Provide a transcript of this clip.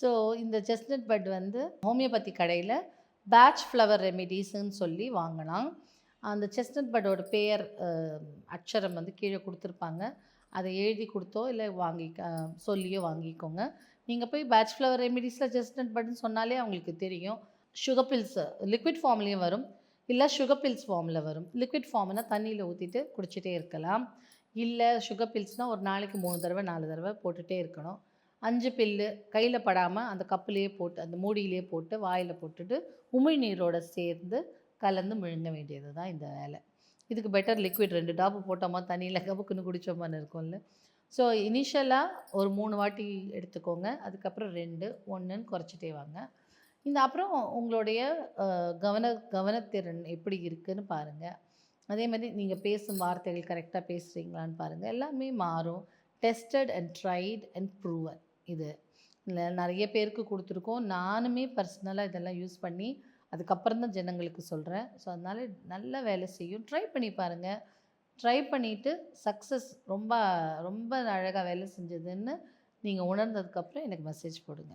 So இந்த chestnut bud வந்து homeopathy கடையில் பேட்ச் ஃப்ளவர் ரெமிடிஸ்ன்னு சொல்லி வாங்கலாம் அந்த செஸ்னட் பட்டோட பெயர் அக்ஷரம் வந்து கீழே கொடுத்துருப்பாங்க. அதை எழுதி கொடுத்தோ இல்லை வாங்கி சொல்லியோ வாங்கிக்கோங்க. நீங்கள் போய் பேட்ச் ஃப்ளவர் ரெமிடிஸில் செஸ்னட் பட்னு சொன்னாலே அவங்களுக்கு தெரியும். சுகர் பில்ஸ் லிக்விட் ஃபார்ம்லேயும் வரும். இல்லை சுகர் பில்ஸ் ஃபார்மில் வரும். லிக்விட் ஃபார்ம்னா தண்ணியில் ஊற்றிட்டு குடிச்சிட்டே இருக்கலாம். இல்லை சுகர் பில்ஸ்னால் ஒரு நாளைக்கு மூணு தடவை நாலு தடவை போட்டுகிட்டே இருக்கணும். அஞ்சு பில்லு கையில் படாமல் அந்த கப்புலேயே போட்டு அந்த மூடியிலேயே போட்டு வாயில் போட்டுட்டு உமிழ்நீரோடு சேர்ந்து கலந்து முழுங்க வேண்டியது தான் இந்த வேலை. இதுக்கு பெட்டர் லிக்விட் ரெண்டு டாப்பு போட்டோமா தண்ணியில் கபுக்குன்னு குடித்தோமான்னு இருக்கும்ல. ஸோ இனிஷியலாக ஒரு மூணு வாட்டி எடுத்துக்கோங்க. அதுக்கப்புறம் ரெண்டு ஒன்றுன்னு குறைச்சிட்டே வாங்க. இந்த அப்புறம் உங்களுடைய கவன கவனத்திறன் எப்படி இருக்குதுன்னு பாருங்கள் அதே மாதிரி நீங்கள் பேசும் வார்த்தைகள் கரெக்டாக பேசுகிறீங்களான்னு பாருங்கள் எல்லாமே மாறும். Tested and tried and proven இது. நிறைய பேருக்கு கொடுத்துருக்கோம். நானுமே பர்சனலாக இதெல்லாம் யூஸ் பண்ணி அதுக்கப்புறம் தான் ஜனங்களுக்கு சொல்கிறேன் ஸோ அதனால நல்ல வேலை செய்யும். ட்ரை பண்ணி பாருங்கள் ட்ரை பண்ணிவிட்டு சக்ஸஸ் ரொம்ப ரொம்ப அழகாக வேலை செஞ்சதுன்னு நீங்கள் உணர்ந்ததுக்கப்புறம் எனக்கு மெசேஜ் போடுங்க.